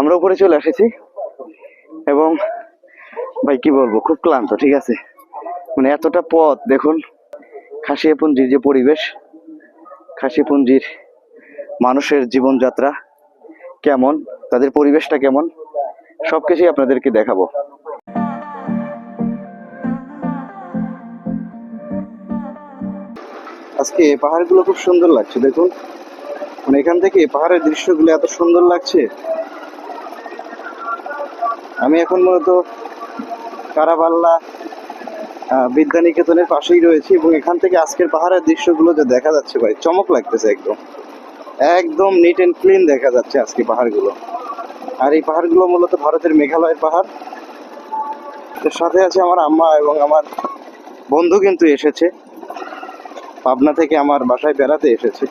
আমরা উপরে চলে এসেছি। এবং ভাই, কি বলব? খুব ক্লান্ত, ঠিক আছে? মানে এতটা পথ, দেখুন, খাসিয়াপুঞ্জির যে পরিবেশ খাসিপুঞ্জির মানুষের জীবনযাত্রা কেমন, তাদের পরিবেশটা কেমন, সবকিছুই আপনাদেরকে দেখাবো। আজকে পাহাড়গুলো খুব সুন্দর লাগছে, দেখুন। মানে এখান থেকে পাহাড়ের দৃশ্যগুলো এত সুন্দর লাগছে। আমি এখন মূলত কারাবাল্লা বিদ্যানিকেতনের পাশেই রয়েছি এবং এখান থেকে আজকের পাহাড়ের দৃশ্যগুলো যে দেখা যাচ্ছে ভাই, চমক লাগতেছে একদম। একদম নিট এন্ড ক্লিন দেখা যাচ্ছে আজকে পাহাড়গুলো। আর এই পাহাড়গুলো মূলত ভারতের মেঘালয়ের পাহাড়। এর সাথে আছে আমার আম্মা এবং আমার বন্ধু কিন্তু এসেছে। পাবনা থেকে আমার বাসায় বেড়াতে এসেছে।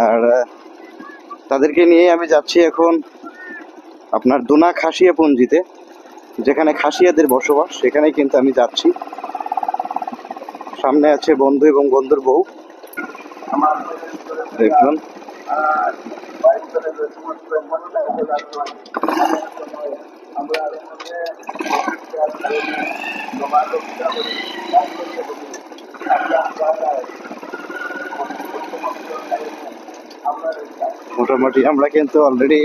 আর, তাদেরকে নিয়ে আমি যাচ্ছি এখন আপনার দোনা খাসিয়া পঞ্জিতে, যেখানে খাসিয়াদের বসবাস সেখানে কিন্তু আমি যাচ্ছি। সামনে আছে বন্ধু এবং বন্ধুর বউ। দেখুন। মোটামুটি আমরা কিন্তু অলরেডি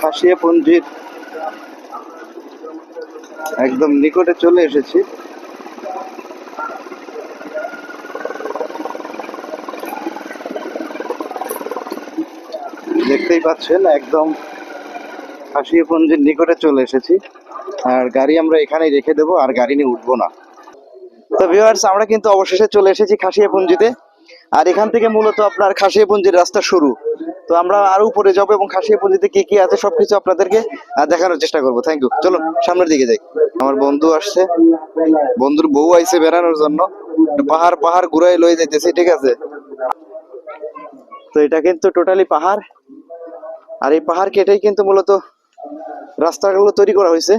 খাসিয়া পঞ্জির একদম নিকটে চলে এসেছি। দেখতেই পাচ্ছেন, একদম খাসিয়াপঞ্জির নিকটে চলে এসেছি। আর গাড়ি আমরা এখানেই রেখে দেবো, আর গাড়ি নিয়ে উঠবো না। তো ভিউয়ার্স আমরা কিন্তু অবশেষে চলে এসেছি খাসিয়াপঞ্জিতে আর এখান থেকে মূলত আপনার খাসিয়াপঞ্জির রাস্তা শুরু। তো আমরা আরও উপরে যাব এবং খাসিয়াপঞ্জিতে কি কি আছে সবকিছু আপনাদেরকে দেখানোর চেষ্টা করব। থ্যাংক ইউ চলুন, সামনের দিকে যাই। আমার বন্ধু আসছে। বন্ধুর বউ আইছে বেড়ানোর জন্য। পাহাড় পাহাড় ঘুরাই লয়ে যাইতেছে, ঠিক আছে? তো এটা কিন্তু টোটালি পাহাড়। আর এই পাহাড় কেটেই কিন্তু মূলত রাস্তাগুলো তৈরি করা হয়েছে।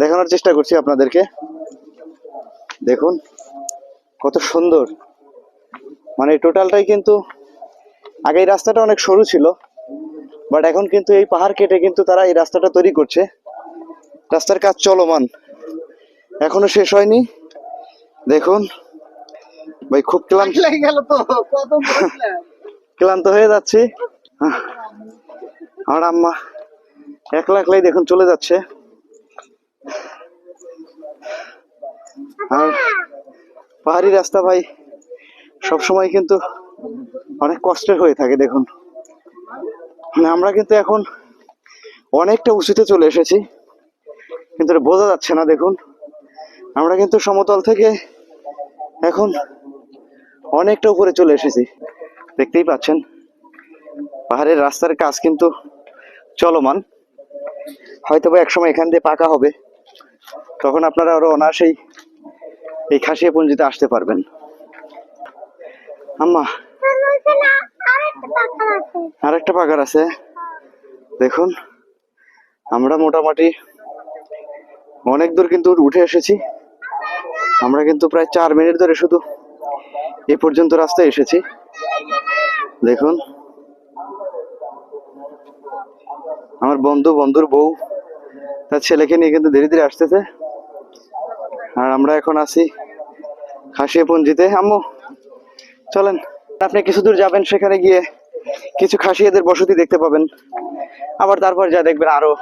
দেখানোর চেষ্টা করছি আপনাদেরকে। দেখুন। কত সুন্দর। মানে টোটালটাই কিন্তু আগে এই রাস্তাটা অনেক সরু ছিল বাট এখন কিন্তু এই পাহাড় কেটে কিন্তু তারা এই রাস্তাটা তৈরি করছে। রাস্তার কাজ চলমান। এখনও শেষ হয়নি। দেখুন ভাই খুব ক্লান্ত। গেল তো ক্লান্ত হয়ে যাচ্ছি। আমার আম্মা একলা একলাই দেখুন চলে যাচ্ছে। আর পাহাড়ি রাস্তা ভাই, সবসময় কিন্তু অনেক কষ্টের হয়ে থাকে, দেখুন। মানে আমরা কিন্তু এখন অনেকটা উঁচুতে চলে এসেছি, কিন্তু বোঝা যাচ্ছে না, দেখুন। আমরা কিন্তু সমতল থেকে এখন অনেকটা উপরে চলে এসেছি, দেখতেই পাচ্ছেন। পাহাড়ের রাস্তার কাজ কিন্তু চলমান। হয়তো বা একসময় এখান দিয়ে পাকা হবে, তখন আপনারা আরও অনায়াসেই এই খাসিয়া পুঞ্জিতে আসতে পারবেন। আম্মা আর একটা পাকার আছে। দেখুন, আমরা মোটামুটি অনেক দূর কিন্তু উঠে এসেছি। আমরা কিন্তু প্রায় চার মিনিট ধরে শুধু এ পর্যন্ত রাস্তায় এসেছি। দেখুন, আমার বন্ধু, বন্ধুর বউ, তার ছেলেকে নিয়ে কিন্তু ধীরে ধীরে আসতেছে। আর আমরা এখন আছি খাসিয়া পঞ্জিতে আম্মু, চলেন। আপনি কিছু দূর যাবেন, সেখানে গিয়ে কিছু খাসিয়াদের বসতি দেখতে পাবেন। আবার তারপর যা দেখবেন আরও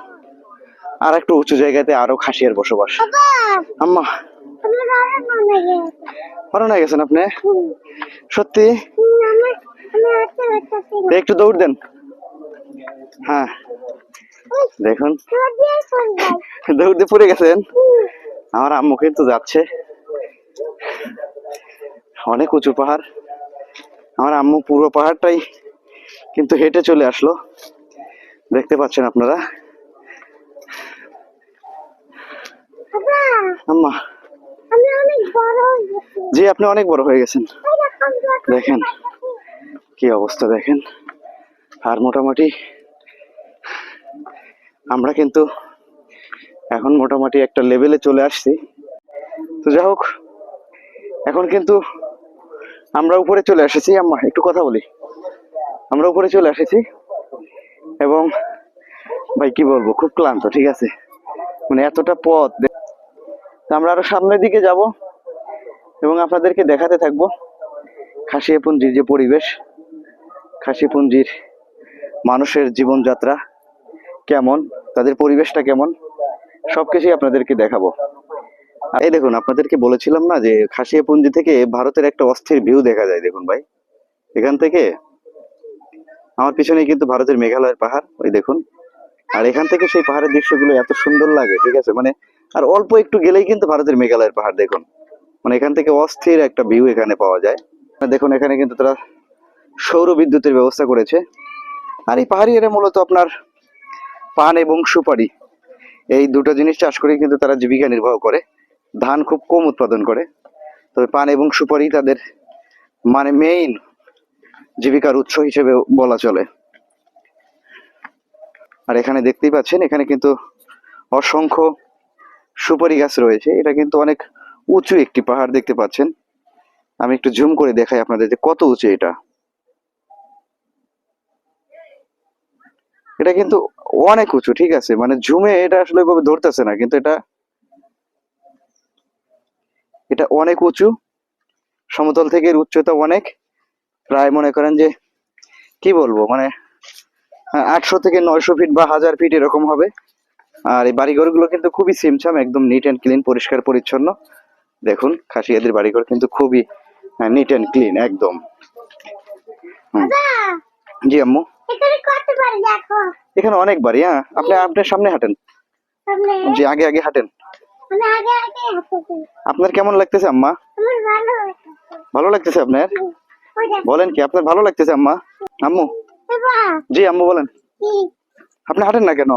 আর একটু উঁচু জায়গাতে আরও খাসিয়ার বসবাস। আম্মা ভালো না গেছেন আপনি? সত্যি? একটু দৌড় দেন। হ্যাঁ দেখুন। দৌড় দিয়ে পড়ে গেছেন? আমার আম্মু কিন্তু যাচ্ছে। অনেক উঁচু পাহাড়। আমার আম্মু পুরো পাহাড়টাই কিন্তু হেঁটে চলে আসলো। দেখতে পাচ্ছেন আপনারা? আম্মা। জি, আপনি অনেক বড় হয়ে গেছেন। দেখেন কি অবস্থা, দেখেন। আর মোটামুটি আমরা কিন্তু এখন মোটামুটি একটা লেভেলে চলে আসছি। তো যাই হোক, এখন কিন্তু আমরা উপরে চলে এসেছি। আম্মা, একটু কথা বলি। আমরা উপরে চলে এসেছি এবং ভাই, কি বলব, খুব ক্লান্ত, ঠিক আছে? মানে এতটা পথ আমরা আরও সামনের দিকে যাব এবং আপনাদেরকে দেখাতে থাকব খাসিয়াপুঞ্জির যে পরিবেশ খাসিপুঞ্জির মানুষের জীবনযাত্রা কেমন, তাদের পরিবেশটা কেমন। সবকিছুই আপনাদেরকে দেখাবো। এই দেখুন, আপনাদেরকে বলেছিলাম না যে খাসিয়াপুঞ্জি থেকে ভারতের একটা অস্থির ভিউ দেখা যায়, দেখুন ভাই। এখান থেকে আমার পিছনে কিন্তু ভারতের মেঘালয়ের পাহাড়, ওই দেখুন। আর এখান থেকে সেই পাহাড়ের দৃশ্যগুলো এত সুন্দর লাগে, ঠিক আছে? মানে আর অল্প একটু গেলেই কিন্তু ভারতের মেঘালয়ের পাহাড়, দেখুন। মানে এখান থেকে অস্থির একটা ভিউ এখানে পাওয়া যায়। দেখুন, এখানে কিন্তু তারা সৌর বিদ্যুতের ব্যবস্থা করেছে। আর এই পাহাড়ি এরা মূলত আপনার পান এবং সুপারি। এই দুটো জিনিস চাষ করে কিন্তু তারা জীবিকা নির্বাহ করে। ধান খুব কম উৎপাদন করে। তবে পান এবং সুপারি তাদের মানে মেইন জীবিকার উৎস হিসেবে বলা চলে। আর এখানে দেখতেই পাচ্ছেন, এখানে কিন্তু অসংখ্য সুপারি গাছ রয়েছে। এটা কিন্তু অনেক উঁচু একটি পাহাড় দেখতে পাচ্ছেন। আমি একটু জুম করে দেখাই আপনাদের যে কত উঁচু এটা। এটা কিন্তু অনেক উঁচু ঠিক আছে? মানে ঝুমে এটা আসলে ওইভাবে ধরতেছে না কিন্তু এটা এটা অনেক উঁচু। সমতল থেকে এর উচ্চতা অনেক। প্রায় মনে করেন যে কি বলব মানে আটশো থেকে নয়শো ফিট বা হাজার ফিট এরকম হবে। আর এই বাড়িঘরগুলো কিন্তু খুবই সিমছাম একদম নিট অ্যান্ড ক্লিন পরিষ্কার পরিচ্ছন্ন। দেখুন খাসিয়াদের বাড়িঘর কিন্তু খুবই নিট অ্যান্ড ক্লিন একদম। জি আম্মু? এখানে অনেক বাড়ি হ্যাঁ। আপনি আপনার সামনে হাঁটেন। জি আগে আগে হাঁটেন। আমি আগে আগে হাঁটতেছি আপনার কেমন লাগতেছে আম্মা? ভালো লাগতেছে। আপনার? বলেন কি আপনার ভালো লাগতেছে আম্মা? আম্মু? জি আম্মু বলেন। আপনি হাঁটেন না কেন?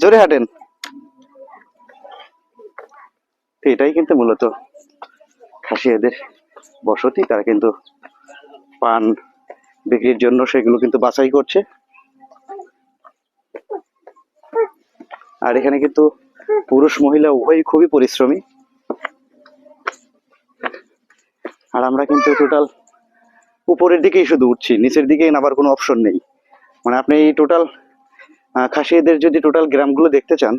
জোরে হাঁটেন। এটাই কিন্তু মূলত খাসিয়াদের বসতি তারা কিন্তু পান বিক্রির জন্য সেগুলো কিন্তু বাছাই করছে। আর এখানে কিন্তু পুরুষ মহিলা উভয়ই খুবই পরিশ্রমী। আর আমরা কিন্তু টোটাল উপরের দিকেই শুধু উঠছি, নিচের দিকে নামার কোনো অপশন নেই। মানে আপনি টোটাল খাসিয়াদের যদি টোটাল গ্রামগুলো দেখতে চান,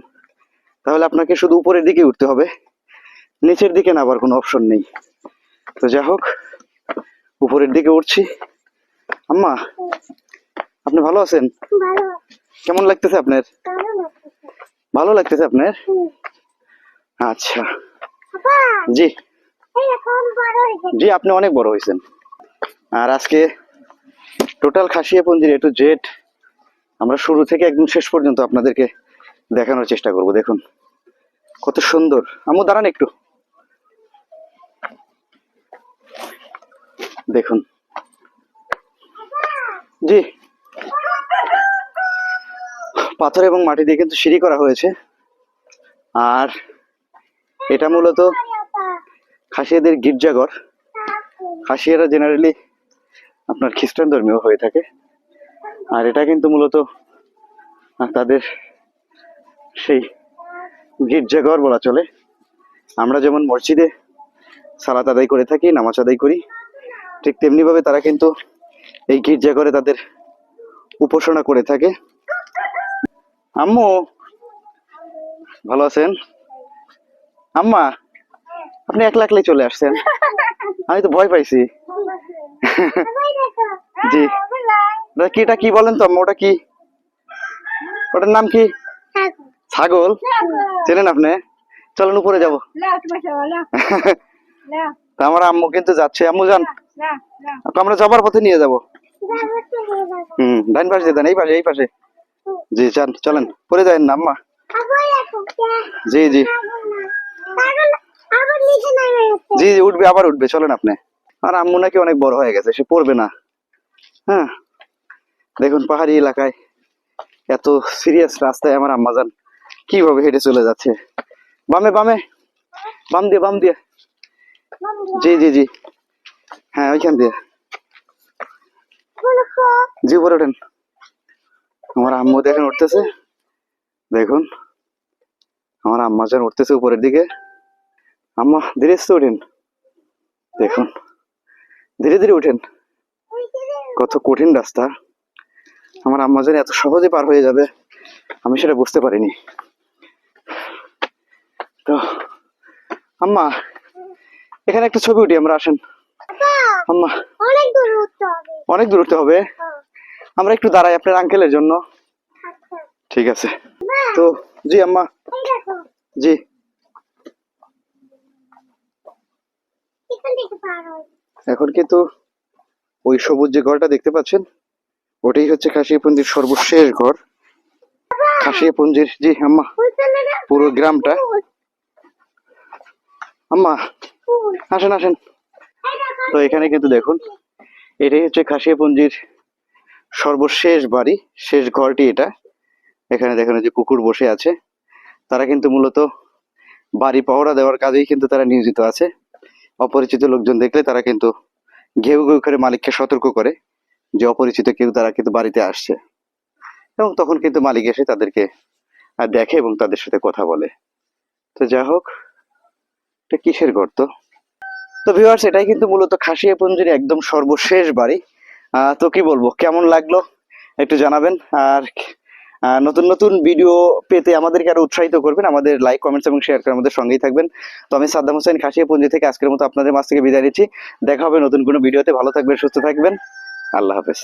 তাহলে আপনাকে শুধু উপরের দিকে উঠতে হবে, নিচের দিকে নামার কোনো অপশন নেই। তো যাই হোক, উপরের দিকে উঠছি। আম্মা আপনি ভালো আছেন? কেমন লাগতেছে আপনার? ভালো লাগতেছে। আপনার? আচ্ছা। জি। জি আপনি অনেক বড় হয়েছেন। আর আজকে টোটাল খাসিয়া পঞ্জির এ টু জেড আমরা শুরু থেকে একদম শেষ পর্যন্ত আপনাদেরকে দেখানোর চেষ্টা করব। দেখুন কত সুন্দর। আমু দাঁড়ান একটু। দেখুন জি। পাথর এবং মাটি দিয়ে কিন্তু সিঁড়ি করা হয়েছে। আর এটা মূলত খাসিয়াদের গির্জাঘর। খাসিয়ারা জেনারেলি আপনার খ্রিস্টান ধর্মীয় হয়ে থাকে। আর এটা কিন্তু মূলত তাদের সেই গির্জাঘর বলা চলে। আমরা যেমন মসজিদে সালাত আদায় করে থাকি, নামাজ আদায় করি, ঠিক তেমনিভাবে তারা কিন্তু এই গির্জাঘরে তাদের উপাসনা করে থাকে। আম্মু ভালো আছেন? আম্মা আপনি একলা একলাই চলে আসছেন? আমি তো ভয় পাইছি। জি। কি এটা কি বলেন তো আম্মা ওটা কি? ওটার নাম কি? ছাগল। চেনেন আপনি? চলেন উপরে যাব। তা আমার আম্মু কিন্তু যাচ্ছে। আম্মু যান। আমরা যাবার পথে নিয়ে যাব। হুম ডাইন পাশে দিয়ে দেন, এই পাশে এই পাশে। জি, চান, চলেন পরে যাবেন না, আম্মা। জি জি। জি জি, উঠবে, আবার উঠবে, চলেন আপনি। আর আম্মু নাকি অনেক বড় হয়ে গেছে, সে পড়বে না। হ্যাঁ দেখুন, পাহাড়ি এলাকায় এত সিরিয়াস রাস্তায় আমার আম্মা যান, কীভাবে হেঁটে চলে যাচ্ছে। বামে বামে, বাম দিয়ে বাম দিয়ে। জি জি জি। হ্যাঁ ওইখান দিয়ে। জি ওঠেন আমার আম্মু দেখেন উঠতেছে। দেখুন। আমার আম্মা যেন উঠতেছে উপরের দিকে। আম্মা, ধীরে সুস্থে উঠেন। দেখুন। ধীরে ধীরে উঠেন। কত কঠিন রাস্তা। আমার আম্মা যেন এত সহজে পার হয়ে যাবে, আমি সেটা বুঝতে পারিনি। তো, আম্মা, এখানে একটা ছবি উঠি, আমরা আসেন। আম্মা অনেক দূর উঠতে হবে অনেক দূর হবে। আমরা একটু দাঁড়াই আপনার আঙ্কেলের জন্য। ঠিক আছে। তো, জি, আম্মা। জি। এখন কিন্তু ওই সবুজ যে ঘরটা দেখতে পাচ্ছেন, ওটাই হচ্ছে খাসিয়াপুঞ্জির সর্বশেষ ঘর। খাসিয়াপুঞ্জির, জি, আম্মা। পুরো গ্রামটা। আম্মা, আসেন আসেন। তো এখানে কিন্তু দেখুন এটাই হচ্ছে খাসিয়াপুঞ্জির সর্বশেষ বাড়ি, শেষ ঘরটি এটা। এখানে দেখুন যে কুকুর বসে আছে। তারা কিন্তু মূলত বাড়ি পাহরা দেওয়ার কাজেই কিন্তু তারা নিয়োজিত আছে। অপরিচিত লোকজন দেখলে তারা কিন্তু ঘেউ ঘেউ করে মালিককে সতর্ক করে যে অপরিচিত কেউ তারা কিন্তু বাড়িতে আসছে। এবং তখন কিন্তু মালিক এসে তাদেরকে দেখে এবং তাদের সাথে কথা বলে। তো যা হোক, এটা কিসের গর্ত? তো ভিউয়ার্স এটাই কিন্তু মূলত খাসিয়াপুঞ্জির একদম সর্বশেষ বাড়ি। তো কি বলব, কেমন লাগল একটু জানাবেন। আর নতুন নতুন ভিডিও পেতে আমাদেরকে আরও উৎসাহিত করবেন, আমাদের লাইক কমেন্টস এবং শেয়ার করে আমাদের সঙ্গেই থাকবেন। তো আমি সাদ্দাম হোসেন, খাসিয়াপুঞ্জি থেকে আজকের মতো আপনাদের মাছ থেকে বিদায় নিচ্ছি। দেখা হবে নতুন কোনো ভিডিওতে ভালো থাকবেন, সুস্থ থাকবেন। আল্লাহ হাফেজ।